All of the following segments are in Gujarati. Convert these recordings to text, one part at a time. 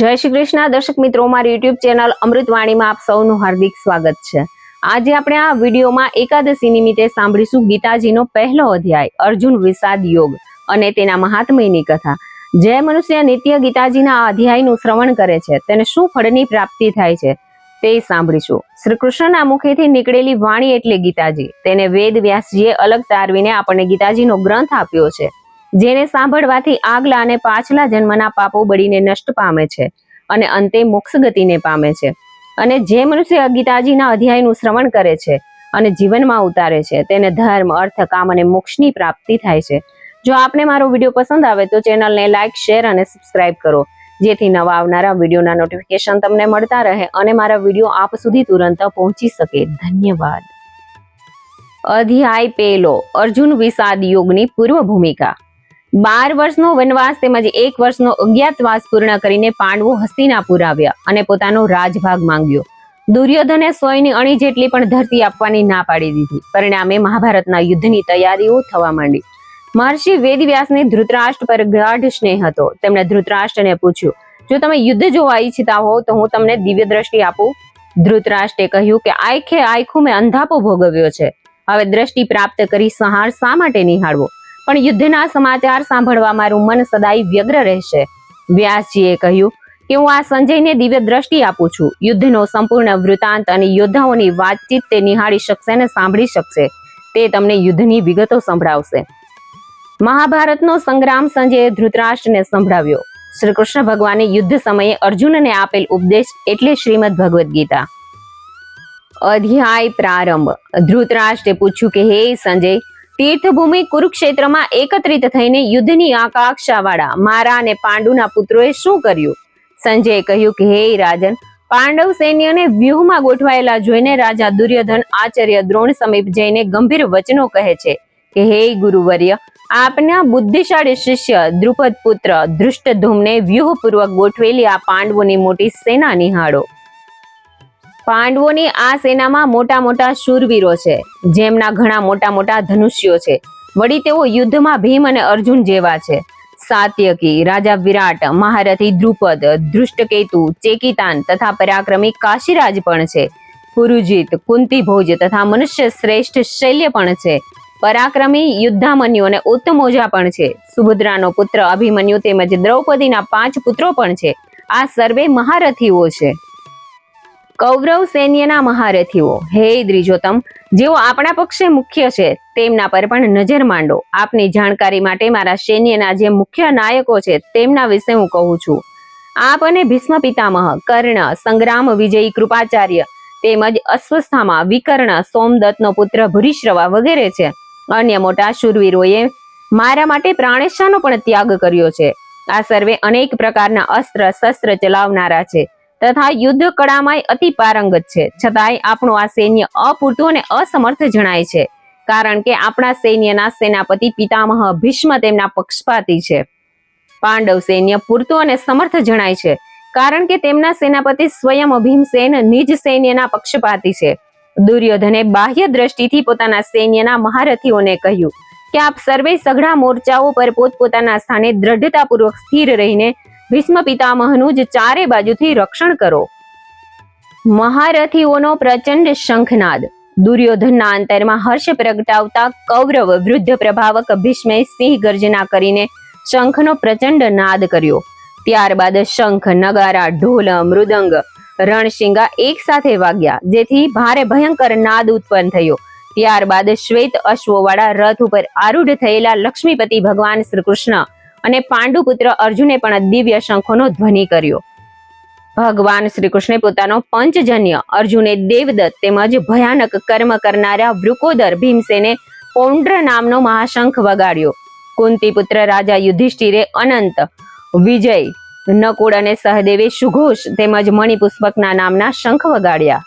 જય શ્રી કૃષ્ણ. દર્શક મિત્રો મારી યુટ્યુબ ચેનલ અમૃતવાણીમાં આપ સૌનું હાર્દિક સ્વાગત છે. આજે આપણે આ વિડીયોમાં એકાદશી નિમિત્તે સાંભળીશું ગીતાજીનો પહેલો અધ્યાય, અર્જુન વિષાદ યોગ અને તેના મહાત્મ્યની કથા. જે મનુષ્ય નિત્ય ગીતાજીના અધ્યાયનું શ્રવણ કરે છે, તેને શું ફળની પ્રાપ્તિ થાય છે તે સાંભળીશું. શ્રી કૃષ્ણના મુખેથી નીકળેલી વાણી એટલે ગીતાજી. તેને વેદ વ્યાસજીએ અલગ તારવીને આપણને ગીતાજીનો ગ્રંથ આપ્યો છે. જેને સાંભળવાથી આગલા અને પાછલા જન્મના પાપો બળીને નષ્ટ પામે છે અને અંતે મોક્ષ ગતિને પામે છે. અને જે મનુષ્ય ગીતાજીના અધ્યાયનું શ્રવણ કરે છે અને જીવનમાં ઉતારે છે, તેને ધર્મ, અર્થ, કામ અને મોક્ષની પ્રાપ્તિ થાય છે. જો આપને મારો વીડિયો પસંદ આવે તો ચેનલને લાઇક શેર અને સબસ્ક્રાઇબ કરો. જેથી નવા આવનારા વિડીયોના નોટિફિકેશન તમને મળતા રહે અને મારા વીડિયો આપ સુધી તુરંત પહોંચી શકે. ધન્યવાદ. અધ્યાય પેલો અર્જુન વિષાદ યોગની પૂર્વ ભૂમિકા બાર વર્ષનો વનવાસ તેમજ એક વર્ષનો અજ્ઞાતવાસ પૂર્ણ કરીને પાંડવો હસ્તિનાપુર આવ્યા અને પોતાનો રાજભાગ માંગ્યો. દુર્યોધને સોયની અણી જેટલી પણ ધરતી આપવાની ના પાડી દીધી. પરિણામે મહાભારતના યુદ્ધની તૈયારીઓ થવા માંડી. મહર્ષિ વેદવ્યાસને ધૃતરાષ્ટ્ર પર ગાઢ સ્નેહ હતો. તેમણે ધૃતરાષ્ટ્રને પૂછ્યું, જો તમે યુદ્ધ જોવા ઈચ્છતા હો, તો હું તમને દિવ્ય દ્રષ્ટિ આપું. ધૃતરાષ્ટ્રે કહ્યું કે, આંખે આંખું મેં અંધાપો ભોગવ્યો છે. હવે દ્રષ્ટિ પ્રાપ્ત કરી સંહાર શા માટે નિહાળવો? પણ યુદ્ધના સમાચાર સાંભળવા મારું મન સદાય વ્યગ્ર રહેશે. વ્યાસજીએ કહ્યું કે હું આ સંજયને દિવ્ય દ્રષ્ટિ આપું છું. યુદ્ધનો સંપૂર્ણ વૃતાંત અને યોદ્ધાઓની વાતચીત તે નિહાળી શકશે અને સાંભળી શકશે. તે તમને યુદ્ધની વિગતો સંભળાવશે. મહાભારતનો સંગ્રામ સંજયે ધૃતરાષ્ટ્રને સંભળાવ્યો. શ્રી કૃષ્ણ ભગવાને યુદ્ધ સમયે અર્જુનને આપેલ ઉપદેશ એટલે શ્રીમદ ભગવદ્ ગીતા. અધ્યાય પ્રારંભ. ધૃતરાષ્ટ્રે પૂછ્યું કે, હે સંજય તીર્થભૂમિ કુરુક્ષેત્રમાં એકત્રિત થઈને યુદ્ધની આકાંક્ષાવાળા મારા અને પાંડુના પુત્રોએ શું કર્યું? સંજયે કહ્યું કે, હે રાજન, પાંડવ સૈન્યને વ્યૂહમાં ગોઠવાયેલા જોઈને રાજા દુર્યોધન આચાર્ય દ્રોણ સમીપ જઈને ગંભીર વચનો કહે છે કે, હે ગુરુવર્ય, આપના બુદ્ધિશાળી શિષ્ય દ્રુપદ પુત્ર ધૃષ્ટધૂમને વ્યૂહપૂર્વક ગોઠવેલી આ પાંડવોની મોટી સેના નિહાળો. પાંડવોની આ સેનામાં મોટા મોટા શૂરવીરો છે, જેમના ઘણા મોટા મોટા ધનુષ્યો છે. વળી તેઓ યુદ્ધમાં ભીમ અને અર્જુન જેવા છે. સાત્યકી, રાજા વિરાટ, મહારથી દ્રુપદ, ધૃષ્ટકેતુ, ચેકિતાન તથા પરાક્રમી કાશીરાજ પણ છે. પુરુજીત કુંતી ભોજ તથા મનુષ્ય શ્રેષ્ઠ શૈલ્ય પણ છે. પરાક્રમી, યુદ્ધામન્યુ અને ઉત્તમોજા પણ છે. સુભદ્રાનો પુત્ર અભિમન્યુ તેમજ દ્રૌપદીના પાંચ પુત્રો પણ છે. આ સર્વે મહારથીઓ છે. કૌરવ સૈન્યના મહારથીઓ હે દ્રિજોતમ જેઓ આપણા પક્ષે મુખ્ય છે, તેમના પર પણ નજર માંડો. આપની જાણકારી માટે મારા સૈન્યના જે મુખ્ય નાયકો છે, તેમના વિશે હું કહું છું. આપ અને ભીષ્મ પિતામહ, કર્ણ, સંગ્રામ, વિજયી, કૃપાચાર્ય, તેમજ અસ્વસ્થામાં વિકર્ણ, સોમદત્તનો પુત્ર ભૂરિશ્રવા વગેરે છે. અન્ય મોટા શૂરવીરોએ મારા માટે પ્રાણેશાનો પણ ત્યાગ કર્યો છે. આ સર્વે અનેક પ્રકારના અસ્ત્ર શસ્ત્ર ચલાવનારા છે. તથા યુદ્ધ કળામાં અતિ પારંગત છે. છતાંય આપણું આ સૈન્ય અપૂરતું અને અસમર્થ જણાય છે. કારણ કે આપણા સૈન્યના સેનાપતિ પિતામહ ભીષ્મ તેમના પક્ષપાતી છે. પાંડવ સૈન્ય પૂરતું અને સમર્થ જણાય છે. કારણ કે તેમના સેનાપતિ સ્વયં ભીમસેન નિજ સૈન્યના પક્ષપાતી છે. દુર્યોધને બાહ્ય દ્રષ્ટિથી પોતાના સૈન્યના મહારથીઓને કહ્યું કે આપ સર્વે સઘળા મોરચાઓ પર પોતપોતાના સ્થાને દ્રઢતાપૂર્વક સ્થિર રહીને ભીષ્મ પિતામહનું જ ચારે બાજુથી રક્ષણ કરો. મહારથીઓનો પ્રચંડ શંખનાદ. દુર્યોધનના અંતરમાં હર્ષ પ્રગટાવતા કૌરવ વૃદ્ધ પ્રભાવક ભીષ્મે સિંહ ગર્જના કરીને શંખનો પ્રચંડ નાદ કર્યો. ત્યારબાદ શંખ, નગારા, ઢોલ, મૃદંગ, રણશિંગા એક સાથે વાગ્યા, જેથી ભારે ભયંકર નાદ ઉત્પન્ન થયો. ત્યારબાદ શ્વેત અશ્વવાળા રથ ઉપર આરૂઢ થયેલા લક્ષ્મીપતિ ભગવાન શ્રી કૃષ્ણ અને પાંડુ પુત્ર અર્જુને પણ દિવ્ય શંખોનો ધ્વનિ કર્યો. ભગવાન શ્રી કૃષ્ણે પોતાનો પંચજન્ય અર્જુને દેવદત્ત તેમજ ભયાનક કર્મ કરનારા વૃકોદર ભીમસેને પૌંડ્ર નામનો મહાશંખ વગાડ્યો. કુંતીપુત્ર રાજા યુધિષ્ઠિરે અનંત, વિજય, નકુળ અને સહદેવે સુઘોષ તેમજ મણિપુષ્પકના નામના શંખ વગાડ્યા.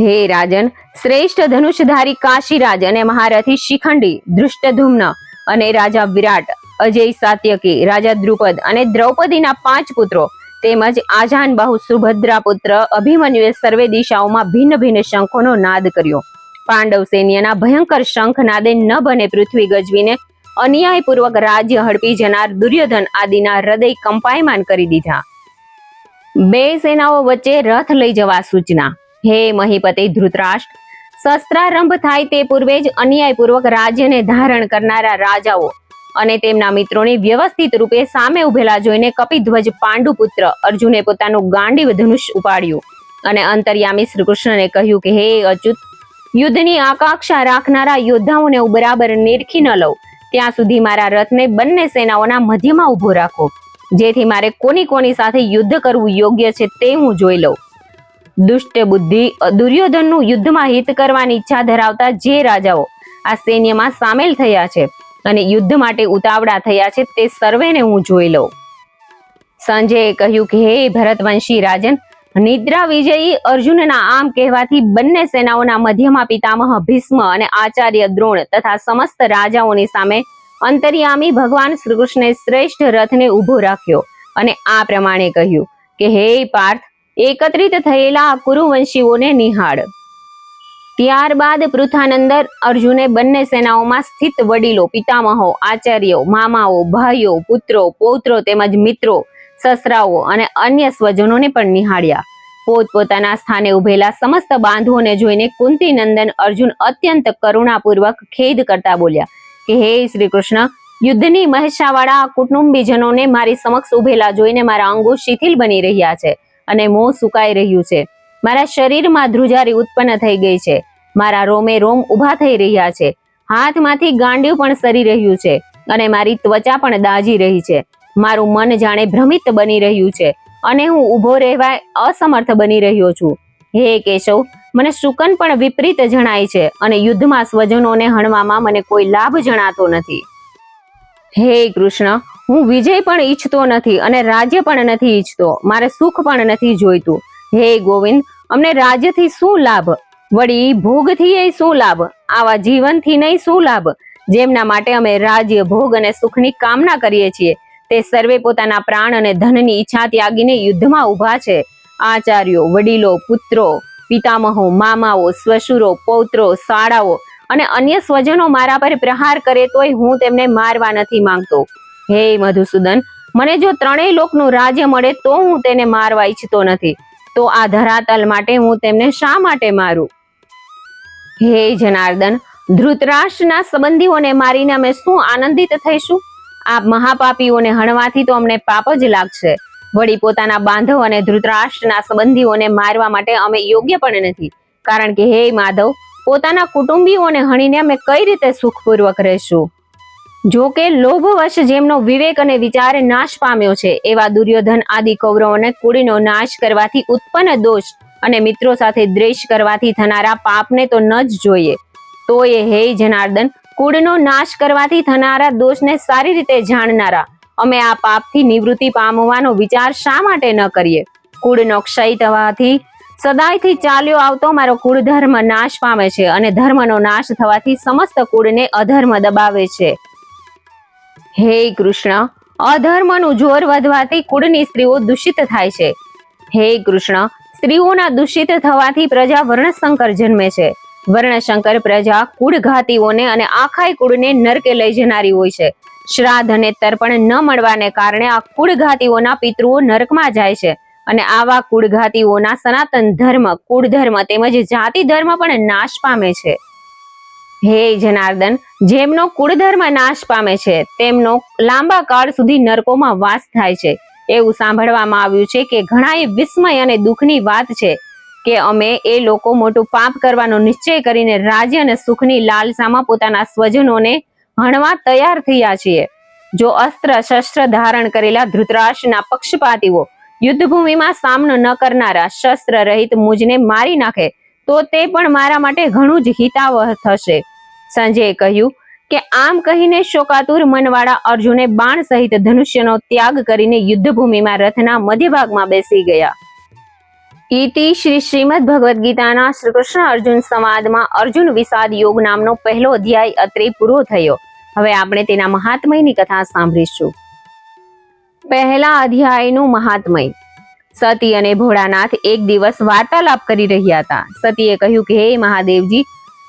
હે રાજન, શ્રેષ્ઠ ધનુષધારી કાશીરાજ અને મહારથી શિખંડી, ધૃષ્ટધુમ્ન અને રાજા વિરાટ અજય સાત્યકી, રાજા દ્રુપદ અને દ્રૌપદીના પાંચ પુત્રો તેમજ આજાન બાહુ સુભદ્રા પુત્ર અભિમન્યુએ સર્વે દિશાઓમાં ભિન્ન ભિન્ન શંખોનો નાદ કર્યો. પાંડવ સૈન્યના ભયંકર શંખ નાદે ન બને પૃથ્વી ગજવીને અન્યાયપૂર્વક રાજ્ય હડપી જનાર દુર્યોધન આદિના હૃદય કંપાયમાન કરી દીધા. બે સેનાઓ વચ્ચે રથ લઈ જવા સૂચના. હે મહીપતિ ધૃતરાષ્ટ્ર, શસ્ત્રારંભ થાય તે પૂર્વે જ અન્યાયપૂર્વક રાજ્યને ધારણ કરનારા રાજાઓ અને તેમના મિત્રોને વ્યવસ્થિત રૂપે સામે ઉભેલા જોઈને કપિધ્વજ પાંડુપુત્ર અર્જુને પોતાનું ગાંડીવ ધનુષ ઉપાડ્યું અને અંતર્યામી શ્રી કૃષ્ણને કહ્યું કે, હે અચ્યુત, યુદ્ધની આકાંક્ષા રાખનારા યોદ્ધાઓને હું બરાબર નિરખી ન લઉં. ત્યાં સુધી મારા રથને બંને સેનાઓના મધ્યમાં ઊભો રાખો. જેથી મારે કોની કોની સાથે યુદ્ધ કરવું યોગ્ય છે તે હું જોઈ લઉં. દુષ્ટ બુદ્ધિ દુર્યોધનનું યુદ્ધમાં હિત કરવાની ઈચ્છા ધરાવતા જે રાજાઓ આ સૈન્યમાં સામેલ થયા છે અને યુદ્ધ માટે ઉતાવળા થયા છે તે સર્વેને હું જોઈ લઉં. સંજયે કહ્યું કે, હે ભરતવંશી રાજન, નિદ્રા વિજયી અર્જુનના આમ કહેવાથી બંને સેનાઓના મધ્યમાં પિતામહ ભીષ્મ અને આચાર્ય દ્રોણ તથા સમસ્ત રાજાઓની સામે અંતર્યામી ભગવાન શ્રીકૃષ્ણે શ્રેષ્ઠ રથને ઊભો રાખ્યો અને આ પ્રમાણે કહ્યું કે, હે પાર્થ, એકત્રિત થયેલા કુરુવંશીઓને નિહાળ. ત્યારબાદ પૃથાનંદર અર્જુને બંને સેનાઓમાં સ્થિત વડીલો, પિતામહો, આચાર્યો, મામાઓ, ભાઈઓ, પુત્રો, પૌત્રો તેમજ મિત્રો, સસરાઓ અને અન્ય સ્વજનોને પણ નિહાળ્યા. પોતપોતાના સ્થાને ઉભેલા સમસ્ત બાંધવોને જોઈને કુંતી નંદન અર્જુન અત્યંત કરુણાપૂર્વક ખેદ કરતા બોલ્યા કે, હે શ્રી કૃષ્ણ યુદ્ધની મહેશાવાળા કુટુંબીજનોને મારી સમક્ષ ઉભેલા જોઈને મારા અંગો શિથિલ બની રહ્યા છે અને મોં સુકાઈ રહ્યું છે. મારા શરીરમાં ધ્રુજારી ઉત્પન્ન થઈ ગઈ છે. મારા રોમે રોમ ઊભા થઈ રહ્યા છે. હાથમાંથી ગાંડિયું પણ સરી રહ્યું છે અને મારી ત્વચા પણ દાજી રહી છે. મારું મન જાણે ભ્રમિત બની રહ્યું છે અને હું ઊભો રહેવા અસમર્થ બની રહ્યો છું. હે કેશવ, મને શુકન પણ વિપરીત જણાય છે અને યુદ્ધમાં સ્વજનોને હણવામાં મને કોઈ લાભ જણાતો નથી. હે કૃષ્ણ, હું વિજય પણ ઈચ્છતો નથી અને રાજ્ય પણ નથી ઈચ્છતો. મારે સુખ પણ નથી જોઈતું. હે ગોવિંદ, અમને રાજ્યથી શું લાભ? વળી ભોગથી એ શું લાભ? આવા જીવનથી નહીં શું લાભ? જેમના માટે અમે રાજ્ય, ભોગ અને સુખની કામના કરીએ છીએ, તે સર્વે પોતાના પ્રાણ અને ધનની ઈચ્છા ત્યાગીને યુદ્ધમાં ઊભા છે. આચાર્યો, વડીલો, પુત્રો, પિતામહો, મામાઓ સ્વશુરો પૌત્રો, શાળાઓ અને અન્ય સ્વજનો મારા પર પ્રહાર કરે તોય હું તેમને મારવા નથી માંગતો. હે મધુસૂદન, મને જો ત્રણેય લોકનું રાજ્ય મળે તો હું તેને મારવા ઈચ્છતો નથી. તો આ ધરાતલ માટે હું તેમને શા માટે મારું? હે જનાર્દન, ધૃતરાષ્ટ્રના સંબંધીઓને મારીને અમે શું આનંદિત થઈશું? આ મહાપાપીઓને હણવાથી તો અમને પાપ જ લાગશે. વળી પોતાના બાંધવ અને ધૃતરાષ્ટ્રના સંબંધીઓને મારવા માટે અમે યોગ્ય પણ નથી. કારણ કે હે માધવ, પોતાના કુટુંબીઓને હણીને અમે કઈ રીતે સુખપૂર્વક રહેશું? જો કે લોભવશ જેમનો વિવેક અને વિચાર નાશ પામ્યો છે, એવા દુર્યોધન આદિ કૌરવોને કુળીનો નાશ કરવાથી ઉત્પન્ન દોષ અને મિત્રો સાથે દ્વેષ કરવાથી થનારા પાપને તો ન જ જોઈએ. તો એ હે જનાર્દન, કુળનો નાશ કરવાથી થનારા દોષને સારી રીતે જાણનારા, અમે આ પાપથી નિવૃત્તિ પામવાનો વિચાર શા માટે ન કરીએ? કુળનો ક્ષય થવાથી, સદાયથી ચાલ્યો આવતો મારો કુળ ધર્મ નાશ પામે છે અને ધર્મનો નાશ થવાથી સમસ્ત કુળને અધર્મ દબાવે છે. હે કૃષ્ણ, અધર્મનું જોર વધવાથી કુળની સ્ત્રીઓ દૂષિત થાય છે. હે કૃષ્ણ, સ્ત્રીઓના દૂષિત થવાથી પ્રજા વર્ણશંકર જન્મે છે. વર્ણશંકર પ્રજા કુળઘાતીઓને અને આખાય કુળને નરકે લઈ જનારી હોય છે. શ્રાદ્ધ અને તર્પણ ન મળવાને કારણે આ કુળઘાતીઓના પિતૃઓ નરકમાં જાય છે અને આવા કુળઘાતીઓના સનાતન ધર્મ કુળ ધર્મ તેમજ જાતિ ધર્મ પણ નાશ પામે છે. હે જનાર્દન, જેમનો કુળધર્મ નાશ પામે છે, તેમનો લાંબા કાળ સુધી નરકોમાં વાસ થાય છે. એવું સાંભળવામાં આવ્યું છે કે ઘણા વિસ્મય અને દુઃખની વાત છે કે અમે એ લોકો મોટું પાપ કરવાનો નિશ્ચય કરીને રાજ્ય અને સુખની લાલસામાં પોતાના સ્વજનોને હણવા તૈયાર થયા છીએ. જો અસ્ત્ર શસ્ત્ર ધારણ કરેલા ધૃતરાષ્ટ્રના પક્ષપાતીઓ યુદ્ધભૂમિમાં સામનો ન કરનારા શસ્ત્ર રહિત મુજને મારી નાખે, તો તે પણ મારા માટે ઘણું જ હિતાવહ થશે. સંજયે કહ્યું કે આમ કહીને શોકાતુર મનવાળા અર્જુને બાણ સહિત ધનુષ્યનો ત્યાગ કરીને યુદ્ધભૂમિમાં રથના મધ્યભાગમાં બેસી ગયા. ઇતિ શ્રી શ્રીમદ ભગવદ્ ગીતાના શ્રી અર્જુન સંવાદમાં અર્જુન વિષાદ યોગ નામનો પહેલો અધ્યાય અત્રે પૂરો થયો. હવે આપણે તેના મહાત્મયની કથા સાંભળીશું. પહેલા અધ્યાયનું મહાત્મય. સતી અને ભોળાનાથ એક દિવસ વાર્તાલાપ કરી રહ્યા હતા. સતીએ કહ્યું કે, હે મહાદેવજી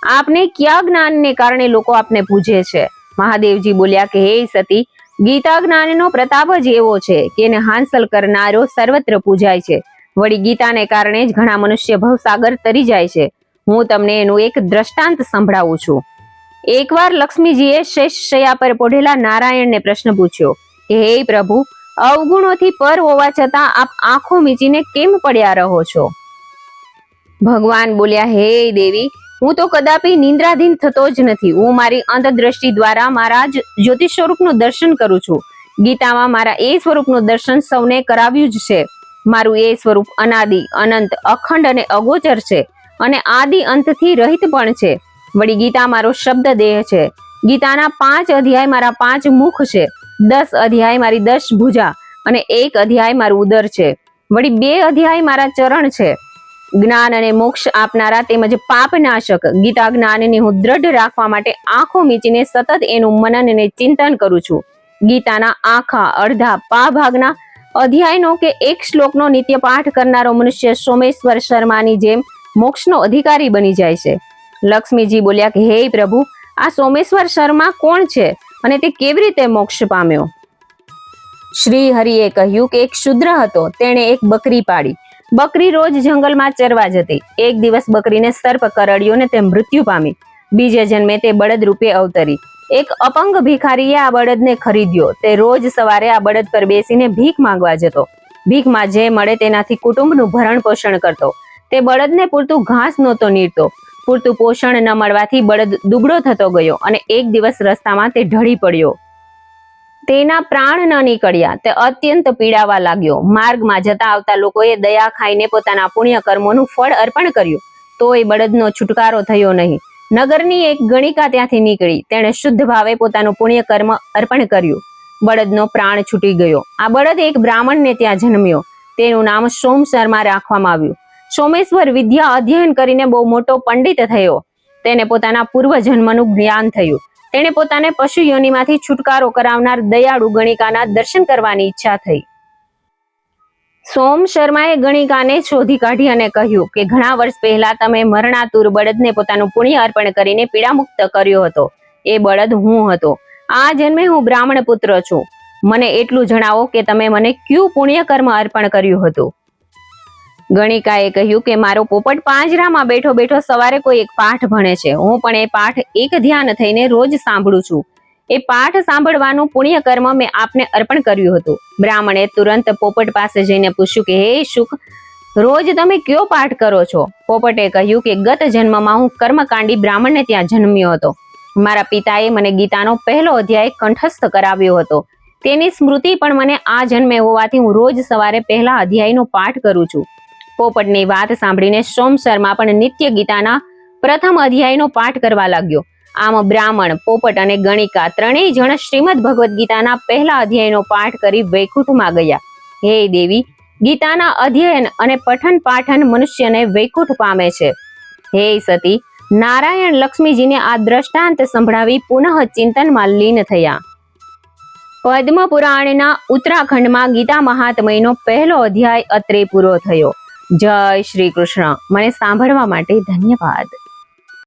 આપને કયા જ્ઞાનને કારણે લોકો આપને પૂજે છે? મહાદેવજી બોલ્યા કે, હે સતી, ગીતા જ્ઞાનનો પ્રતાપ જ એવો છે કે એને હાંસલ કરનારો સર્વત્ર પૂજાય છે. વળી ગીતાને કારણે જ ઘણા મનુષ્ય ભવસાગર તરી જાય છે. હું તમને એનું એક દ્રષ્ટાંત સંભળાવું છું. એકવાર લક્ષ્મીજીએ શેષ શૈયા પર પોઢેલા નારાયણને પ્રશ્ન પૂછ્યો કે, હે પ્રભુ, અવગુણોથી પર હોવા છતાં આપ આંખો મીચીને કેમ પડ્યા રહો છો? ભગવાન બોલ્યા, હે દેવી હું તો કદાપી નિંદ્રાધીન થતો જ નથી. હું મારી અંતદ્રષ્ટિ દ્વારા મારા જ જ્યોતિષ સ્વરૂપનું દર્શન કરું છું. ગીતામાં મારા એ સ્વરૂપનું દર્શન સૌને કરાવ્યું જ છે. મારું એ સ્વરૂપ અનાદિ, અનંત, અખંડ અને અગોચર છે અને આદિ અંતથી રહિત પણ છે. વળી ગીતા મારો શબ્દ દેહ છે. ગીતાના પાંચ અધ્યાય મારા પાંચ મુખ છે. દસ અધ્યાય મારી દસ ભુજા અને એક અધ્યાય મારું ઉદર છે. વળી બે અધ્યાય મારા ચરણ છે. જ્ઞાન અને મોક્ષ આપનારા તેમજ પાપ નાશક ગીતા જ્ઞાનને હું દ્રઢ રાખવા માટે આંખો મીચીને સતત એનું મનન અને ચિંતન કરું છું. ગીતાના આખા અડધા પા ભાગના અધ્યાયનો કે એક શ્લોકનો નિત્ય પાઠ કરનારો મનુષ્ય સોમેશ્વર શર્માની જેમ મોક્ષનો અધિકારી બની જાય છે. લક્ષ્મીજી બોલ્યા કે, હે પ્રભુ, આ સોમેશ્વર શર્મા કોણ છે અને તે કેવી રીતે મોક્ષ પામ્યો? શ્રી હરિએ કહ્યું કે, એક શુદ્ર હતો, તેણે એક બકરી પાડી. બકરી રોજ જંગલમાં ચરવા જતી. એક દિવસ બકરીને સર્પ કરડ્યો ને તે મૃત્યુ પામી. બીજે જન્મે તે બળદ રૂપે અવતરી. એક અપંગ ભિખારીએ આ બળદને ખરીદ્યો. તે રોજ સવારે આ બળદ પર બેસીને ભીખ માંગવા જતો. ભીખમાં જે મળે તેનાથી કુટુંબનું ભરણ પોષણ કરતો. તે બળદને પૂરતું ઘાસ નહોતો નીરતો. પૂરતું પોષણ ન મળવાથી બળદ દુબળો થતો ગયો અને એક દિવસ રસ્તામાં તે ઢળી પડ્યો. તેના પ્રાણ ન નીકળ્યા. તે અત્યંત પીડાવા લાગ્યો. માર્ગમાં જતા આવતા લોકોએ દયા ખાઈને પોતાના પુણ્ય કર્મોનું ફળ અર્પણ કર્યું. તો એ બળદનો છુટકારો થયો નહીં. નગરની એક ગણિકા ત્યાંથી નીકળી. તેણે શુદ્ધ ભાવે પોતાનું પુણ્ય કર્મ અર્પણ કર્યું. બળદનો પ્રાણ છૂટી ગયો. આ બળદ એક બ્રાહ્મણને ત્યાં જન્મ્યો. તેનું નામ સોમ શર્મા રાખવામાં આવ્યું. સોમેશ્વર વિદ્યા અધ્યયન કરીને બહુ મોટો પંડિત થયો. તેને પોતાના પૂર્વ જન્મનું જ્ઞાન થયું. તેણે પોતાને પશુ યોનિમાંથી છુટકારો કરાવનાર દયાળુ ગણિકાના દર્શન કરવાની ઈચ્છા થઈ. સોમ શર્માએ ગણિકાને શોધી કાઢી અને કહ્યું કે ઘણા વર્ષ પહેલા તમે મરણાતુર બળદને પોતાનું પુણ્ય અર્પણ કરીને પીડામુક્ત કર્યો હતો. એ બળદ હું હતો. આ જન્મે હું બ્રાહ્મણ પુત્ર છું. મને એટલું જણાવો કે તમે મને કયું પુણ્ય કર્મ અર્પણ કર્યું હતું? ગણિકાએ કહ્યું કે મારો પોપટ પાંજરામાં બેઠો બેઠો સવારે કોઈ એક પાઠ ભણે છે. હું પણ એ પાઠ એક ધ્યાન થઈને રોજ સાંભળું છું. એ પાઠ સાંભળવાનું પુણ્ય કર્મ મેં આપને અર્પણ કર્યું હતું. બ્રાહ્મણે તુરંત પોપટ પાસે જઈને પૂછ્યું કે, હે શુક, રોજ તમે કયો પાઠ કરો છો? પોપટે કહ્યું કે, ગત જન્મમાં હું કર્મકાંડી બ્રાહ્મણને ત્યાં જન્મ્યો હતો. મારા પિતાએ મને ગીતાનો પહેલો અધ્યાય કંઠસ્થ કરાવ્યો હતો. તેની સ્મૃતિ પણ મને આ જન્મે હોવાથી હું રોજ સવારે પહેલા અધ્યાયનો પાઠ કરું છું. પોપટની વાત સાંભળીને સોમ શર્મા પણ નિત્ય ગીતાના પ્રથમ અધ્યાયનો પાઠ કરવા લાગ્યો. આમ બ્રાહ્મણ, પોપટ અને ગણિકા ત્રણેય જણ શ્રીમદ ભગવદ્ ગીતાના પહેલા અધ્યાયનો પાઠ કરી વૈકુંઠમાં ગયા. હે દેવી, ગીતાના અધ્યયન અને પઠન પાઠન મનુષ્યને વૈકુંઠ પામે છે. હે સતી, નારાયણ લક્ષ્મીજીને આ દ્રષ્ટાંત સંભળાવી પુનઃ ચિંતનમાં લીન થયા. પદ્મ પુરાણના ઉત્તરાખંડમાં ગીતા મહાત્મયનો પહેલો અધ્યાય અત્રે પૂરો થયો. જય શ્રી કૃષ્ણ. મને સાંભળવા માટે ધન્યવાદ.